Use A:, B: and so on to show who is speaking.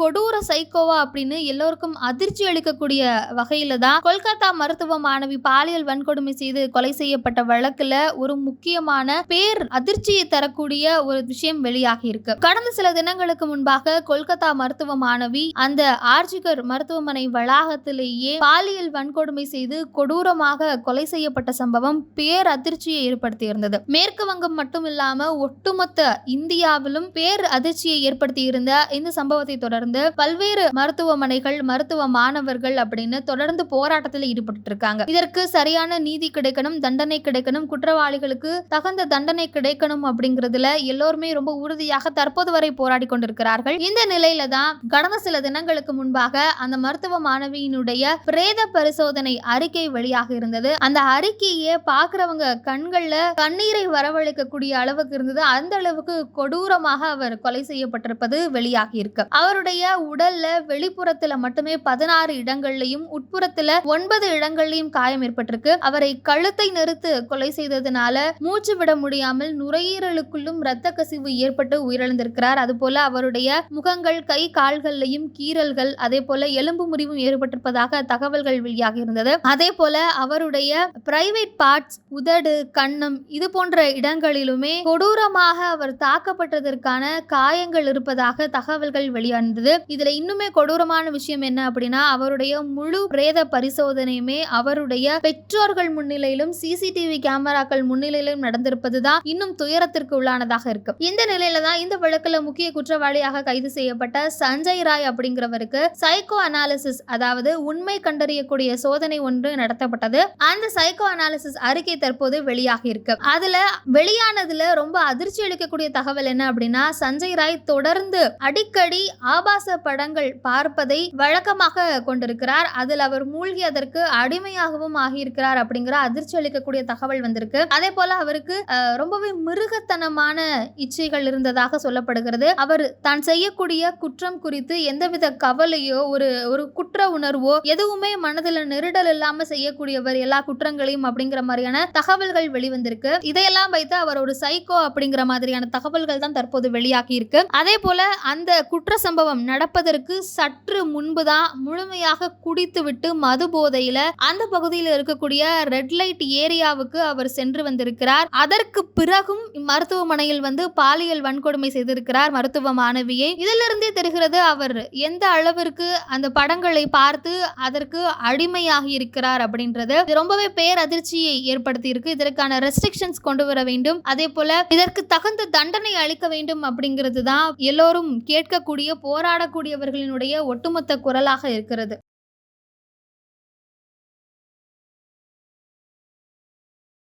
A: கொடூர சைக்கோவா அப்படின்னு எல்லோருக்கும் அதிர்ச்சி அளிக்கக்கூடிய வகையில தான் கொல்கத்தா மருத்துவ மாணவி பாலியல் வன்கொடுமை செய்து கொலை செய்யப்பட்ட வழக்குல ஒரு முக்கியமான பேர் அதிர்ச்சியை தரக்கூடிய ஒரு விஷயம் வெளியாகி இருக்கு. கடந்த சில தினங்களுக்கு முன்பாக கொல்கத்தா மருத்துவ மாணவி அந்த ஆர்ஜிகர் மருத்துவமனை வளாகத்திலேயே பாலியல் வன்கொடுமை செய்து கொடூரமாக கொலை செய்யப்பட்ட சம்பவம் பேர் அதிர்ச்சியை ஏற்படுத்தியிருந்தது மேற்கு வங்கம் மட்டும் இல்லாம ஒட்டுமொத்த இந்தியாவிலும் பேர் அதிர்ச்சியை ஏற்படுத்தியிருந்த இந்த சம்பவத்தை தொடர்ந்து பல்வேறு மருத்துவமனைகள் மருத்துவ மாணவர்கள் அப்படின்னு தொடர்ந்து போராட்டத்தில் ஈடுபட்டு இருக்காங்க இதற்கு சரியான நீதி கிடைக்கணும் தண்டனை கிடைக்கணும் குற்றவாளிகளுக்கு தகுந்த தண்டனை கிடைக்கணும் அப்படிங்கிறதுல எல்லோருமே ரொம்ப உறுதியாக தற்போது வரை போராடி கொண்டிருக்கிறார்கள். இந்த நிலையில தான் கடந்த சில தினங்களுக்கு முன்பாக அந்த மருத்துவ மாணவியினுடைய பிரேத பரிசோதனை அறிக்கை வெளியாக இருந்தது. அந்த அறிக்கையே பாக்குறவங்க கண்கள்ல கண்ணீரை வரவழைக்கக்கூடிய அளவுக்கு இருந்தது. அந்த அளவுக்கு கொடூரமாக அவர் கொலை செய்யப்பட்டிருப்பது வெளியாகி இருக்கு. அவருடைய உடல்ல வெளிப்புறத்துல மட்டுமே பதினாறு இடங்கள்லயும் உட்புறத்துல ஒன்பது இடங்கள்லயும் காயம் ஏற்பட்டிருக்கு. அவரை கழுத்தை நெருத்து கொலை செய்ததுனால மூச்சு விட முடியாமல் நுரையீரலுக்குள்ளும் இரத்த கசிவு ஏற்பட்டு உயிரிழந்திருக்கிறார். அதுபோல அவருடைய முகங்கள் கை கால்கள்லையும் கீறல்கள் அதே போல எலும்பு முறிவும் ஏற்பட்டிருப்பதாக தகவல்கள் வெளியாகி இருந்தது. அதே போல அவருடைய பிரைவேட் பார்ட்ஸ் உதடு கண்ணம் இது போன்ற இடங்களிலுமே கொடூரமாக அவர் தாக்கப்பட்டதற்கான காயங்கள் இருப்பதாக தகவல்கள் வெளியானது. இதுல இன்னுமே கொடூரமான விஷயம் என்ன அப்படின்னா அவருடைய முழு பிரேத பரிசோதனையுமே அவருடைய பெற்றோர்கள் முன்னிலையிலும் சிசிடிவி கேமராக்கள் முன்னிலையிலும் நடந்திருப்பதுதான் இன்னும் துயரத்திற்கு உள்ளானதாக இருக்கு. இந்த நிலையில தான் இந்த வழக்குல முக்கிய குற்றவாளியாக கைது செய்யப்பட்ட சஞ்சய் ராய் அப்படிங்கிறவருக்கு சைக்கோ அனாலிசிஸ் அதாவது உண்மை கண்டறியக்கூடிய சோதனை ஒன்று நடத்தப்பட்டது. அந்த சைக்கோ அனாலிசிஸ் அறிக்கை தற்போது வெளியாகி இருக்கு. அதுல வெளியானதுல ரொம்ப அதிர்ச்சி அளிக்கக்கூடிய தகவல் என்ன அப்படின்னா சஞ்சய் ராய் தொடர்ந்து அடிக்கடி ஆபாச படங்கள் பார்ப்பதை வழக்கமாக கொண்டிருக்கிறார். அதில் அவர் மூழ்கி அதற்கு அடிமையாகவும் ஆகியிருக்கிறார் அப்படிங்கிற அதிர்ச்சி அளிக்கக்கூடிய தகவல் வந்திருக்கு. அதே போல அவருக்கு ரொம்பவே மிருகத்தனமான இச்சைகள் இருந்ததாக சொல்லப்படுகிறது. அவர் தான் செய்யக்கூடிய குற்றம் குறித்து எந்தவித கவலையோ ஒரு ஒரு குற்ற உணர்வோ எதுவுமே மனதில் நெருடல் இல்லாம செய்யக்கூடியவர் எல்லா குற்றங்களையும் அப்படிங்கிற மாதிரியான தகவல்கள் வெளிவந்திருக்கு. இதையெல்லாம் வைத்து அவர் ஒரு சைக்கோ அப்படிங்கிற மாதிரியான தகவல்கள் தான் தற்போது வெளியாகி இருக்கு அதே போல அந்த குற்ற சம்பவம் நடப்பதற்கு சற்று முன்பு தான் முழுமையாக குடித்துவிட்டு மது போதையில அந்த பகுதியில் இருக்கக்கூடிய ரெட் லைட் ஏரியாவுக்கு அவர் சென்று வந்திருக்கிறார். அதற்கு பிறகும் மருத்துவமனையில் வந்து பாலியல் வன்கொடுமை செய்திருக்கிறார் மருத்துவ மாணவியை. இதிலிருந்தே தெரிகிறது அவர் எந்த அளவிற்கு அந்த படங்களை பார்த்து அதற்கு அடிமையாகி இருக்கிறார் அப்படின்றது. ரொம்பவே பேரதிர்ச்சியை ஏற்படுத்தி இருக்கு இதற்கான ரெஸ்ட்ரிக்ஷன்ஸ் கொண்டு வர வேண்டும். அதே போல இதற்கு தகுந்த தண்டனை அளிக்க வேண்டும் அப்படிங்கிறது தான் எல்லோரும் கேட்கக்கூடிய போரா போராடக்கூடியவர்களினுடைய ஒட்டுமொத்த குரலாக இருக்கிறது.